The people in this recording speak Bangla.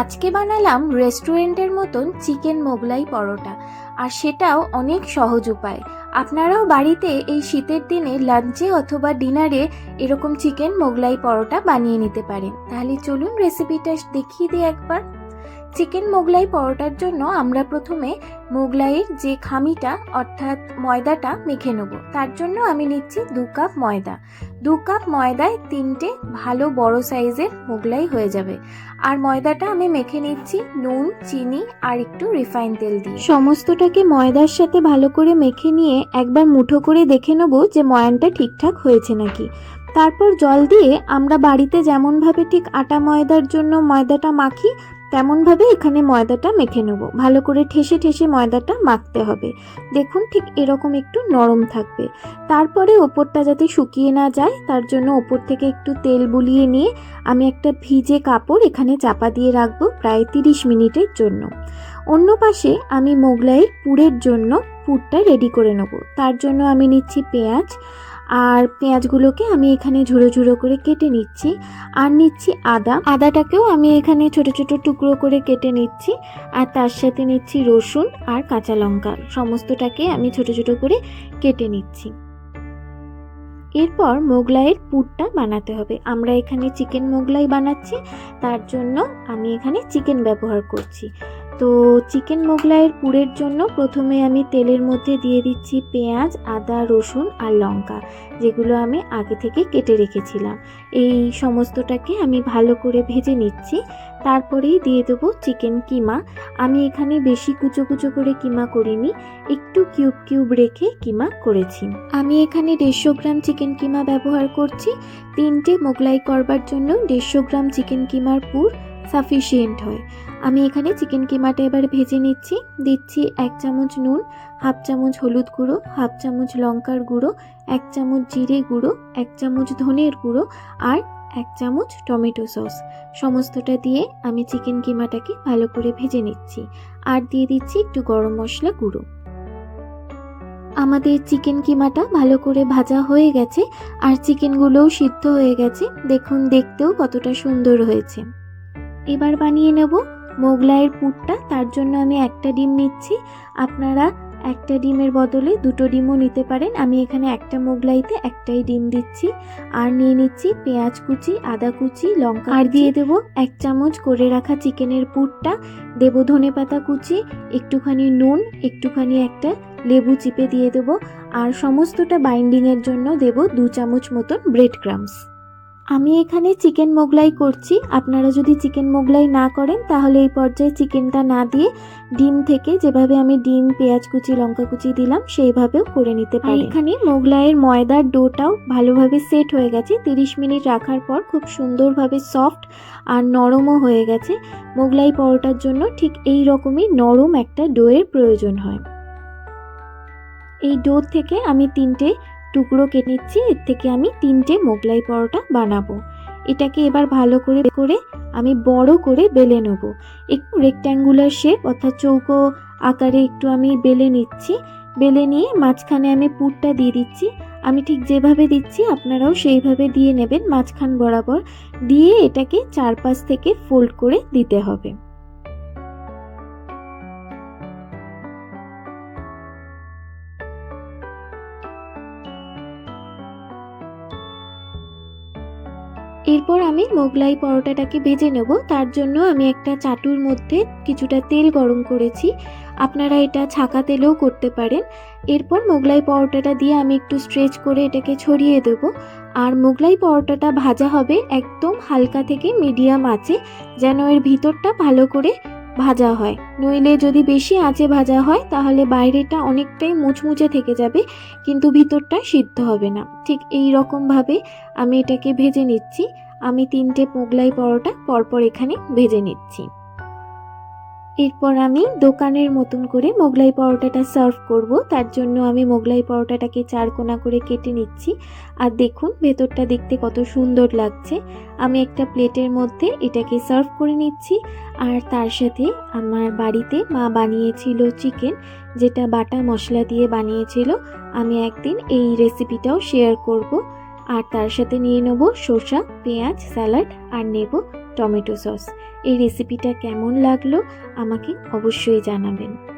আজকে বানালাম রেস্টুরেন্টের মতন চিকেন মোগলাই পরোটা, আর সেটাও অনেক সহজ উপায়। আপনারাও বাড়িতে এই শীতের দিনে লাঞ্চে অথবা ডিনারে এরকম চিকেন মোগলাই পরোটা বানিয়ে নিতে পারেন। তাহলে চলুন রেসিপিটা দেখিয়ে দিই একবার। চিকেন মোগলাই পরোটার জন্য আমরা প্রথমে মোগলাইয়ের যে খামিটা, অর্থাৎ ময়দাটা মেখে নেব। তার জন্য আমি নিচ্ছি দু কাপ ময়দা। দু কাপ ময়দায় তিনটে ভালো বড় সাইজের মোগলাই হয়ে যাবে। আর ময়দাটা আমি মেখে নিচ্ছি নুন, চিনি আর একটু রিফাইন তেল দিয়ে। সমস্তটাকে ময়দার সাথে ভালো করে মেখে নিয়ে একবার মুঠো করে দেখে নেব যে ময়ানটা ঠিকঠাক হয়েছে নাকি। তারপর জল দিয়ে আমরা বাড়িতে যেমনভাবে ঠিক আটা ময়দার জন্য ময়দাটা মাখি তেমনভাবে এখানে ময়দাটা মেখে নেব। ভালো করে ঠেসে ঠেসে ময়দাটা মাখতে হবে। দেখুন ঠিক এরকম একটু নরম থাকবে। তারপরে ওপরটা যাতে শুকিয়ে না যায়, তার জন্য ওপর থেকে একটু তেল বুলিয়ে নিয়ে আমি একটা ভিজে কাপড় এখানে চাপা দিয়ে রাখব প্রায় তিরিশ মিনিটের জন্য। অন্য পাশে আমি মোগলাইয়ের পুরের জন্য পুরটা রেডি করে নেব। তার জন্য আমি নিচ্ছি পেঁয়াজ আর পেঁয়াজগুলোকে আমি এখানে ঝুড়ো ঝুড়ো করে কেটে নিচ্ছি। আর নিচ্ছি আদা। আদাটাকেও আমি এখানে ছোট ছোট টুকরো করে কেটে নিচ্ছি। আর তার সাথে নিচ্ছি রসুন আর কাঁচা লঙ্কা। সমস্তটাকে আমি ছোট ছোট করে কেটে নিচ্ছি। এরপর মোগলাইয়ের পুরটা বানাতে হবে। আমরা এখানে চিকেন মোগলাই বানাচ্ছি। তার জন্য আমি এখানে চিকেন ব্যবহার করছি। তো চিকেন মোগলাইয়ের পুরের জন্য প্রথমে আমি তেলের মধ্যে দিয়ে দিচ্ছি পেঁয়াজ, আদা, রসুন আর লঙ্কা, যেগুলো আমি আগে থেকে কেটে রেখেছিলাম। এই সমস্তটাকে আমি ভালো করে ভেজে নিচ্ছি। তারপরেই দিয়ে দেবো চিকেন কিমা। আমি এখানে বেশি কুচো কুচো করে কিমা করিনি, একটু কিউব কিউব রেখে কিমা করেছি। আমি এখানে দেড়শো গ্রাম চিকেন কিমা ব্যবহার করছি। তিনটে মোগলাই করবার জন্য দেড়শো গ্রাম চিকেন কিমার পুর সাফিসিয়েন্ট হয়। আমি এখানে চিকেন কিমাটা এবার ভেজে নিচ্ছি। দিচ্ছি এক চামচ নুন, হাফ চামচ হলুদ গুঁড়ো, হাফ চামচ লঙ্কার গুঁড়ো, এক চামচ জিরে গুঁড়ো, এক চামচ ধনের গুঁড়ো আর এক চামচ টমেটো সস। সমস্তটা দিয়ে আমি চিকেন কিমাটাকে ভালো করে ভেজে নিচ্ছি। আর দিয়ে দিচ্ছি একটু গরম মশলা গুঁড়ো। আমাদের চিকেন কিমাটা ভালো করে ভাজা হয়ে গেছে। আর চিকেনগুলোও সিদ্ধ হয়ে গেছে। দেখুন, দেখতেও কতটা সুন্দর হয়েছে। এবার বানিয়ে নেব। মোগলাইয়ের পুরটা তার জন্য আমি একটা ডিম নিচ্ছি। আপনারা একটা ডিমের বদলে দুটো ডিমও নিতে পারেন। আমি এখানে একটা মোগলাইতে একটাই ডিম দিচ্ছি। আর নিয়ে নিচ্ছি পেঁয়াজ কুচি আদা কুচি লঙ্কা আর দিয়ে দেব এক চামচ করে রাখা চিকেনের পুরটা। দেব ধনে পাতা কুচি একটুখানি নুন একটুখানি একটা লেবু চিপে দিয়ে দেব। আর সমস্তটা বাইন্ডিংয়ের জন্য দেব দু চামচ মতন ব্রেড ক্রামস আমি এখানে চিকেন মোগলাই করছি। আপনারা যদি চিকেন মোগলাই না করেন তাহলে এই পর্যায়ে চিকেনটা না দিয়ে ডিম থেকে যেভাবে আমি ডিম পেঁয়াজ কুচি লঙ্কা কুচি দিলাম সেইভাবেও করে নিতে পারি এখানে মোগলাইয়ের ময়দার ডোটাও ভালোভাবে সেট হয়ে গেছে। তিরিশ মিনিট রাখার পর খুব সুন্দরভাবে সফট আর নরমও হয়ে গেছে। মোগলাই পরোটার জন্য ঠিক এই রকমই নরম একটা ডোয়ের প্রয়োজন হয়। এই ডো থেকে আমি তিনটে টুকরো কেটে নিচ্ছি, এর থেকে আমি তিনটে মোগলাই পরোটা বানাবো। এটাকে এবার ভালো করে করে আমি বড় করে বেলে নেব। একটু রেক্ট্যাঙ্গুলার শেপ অর্থাৎ চৌকো আকারে একটু আমি বেলে নিচ্ছি। বেলে নিয়ে মাঝখানে আমি পুরটা দিয়ে দিচ্ছি। আমি ঠিক যেভাবে দিচ্ছি, আপনারাও সেইভাবে দিয়ে নেবেন মাঝখান বরাবর। দিয়ে এটাকে চারপাশ থেকে ফোল্ড করে দিতে হবে। এরপর আমি মোগলাই পরোটাটাকে ভেজে নেব। তার জন্য আমি একটা চাটুর মধ্যে কিছুটা তেল গরম করেছি। আপনারা এটা ছাকা তেলেও করতে পারেন। এরপর মোগলাই পরোটাটা দিয়ে আমি একটু স্ট্রেচ করে এটাকে ছড়িয়ে দেব। আর মোগলাই পরোটাটা ভাজা হবে একদম হালকা থেকে মিডিয়াম আঁচে, যেন এর ভিতরটা ভালো করে ভাজা হয়। নইলে যদি বেশি আঁচে ভাজা হয়, তাহলে বাইরেটা অনেকটাই মুচমুচে থেকে যাবে, কিন্তু ভিতরটা সিদ্ধ হবে না। ঠিক এই রকমভাবে আমি এটাকে ভেজে নিচ্ছি। আমি তিনটে মোগলাই পরোটা পরপর এখানে ভেজে নিচ্ছি। এরপর আমি দোকানের মতন করে মোগলাই পরোটাটা সার্ভ করব। তার জন্য আমি মোগলাই পরোটাটাকে চার কোনা করে কেটে নিচ্ছি। আর দেখুন, ভেতরটা দেখতে কত সুন্দর লাগছে। আমি একটা প্লেটের মধ্যে এটাকে সার্ভ করে নিচ্ছি। আর তার সাথে আমার বাড়িতে মা বানিয়েছিল চিকেন, যেটা বাটা মশলা দিয়ে বানিয়েছিল। আমি একদিন এই রেসিপিটাও শেয়ার করব। আর তার সাথে নিয়ে নেব শসা, পেঁয়াজ, স্যালাড আর নেব টমেটো সস। এই রেসিপিটা কেমন লাগল আমাকে অবশ্যই জানাবেন।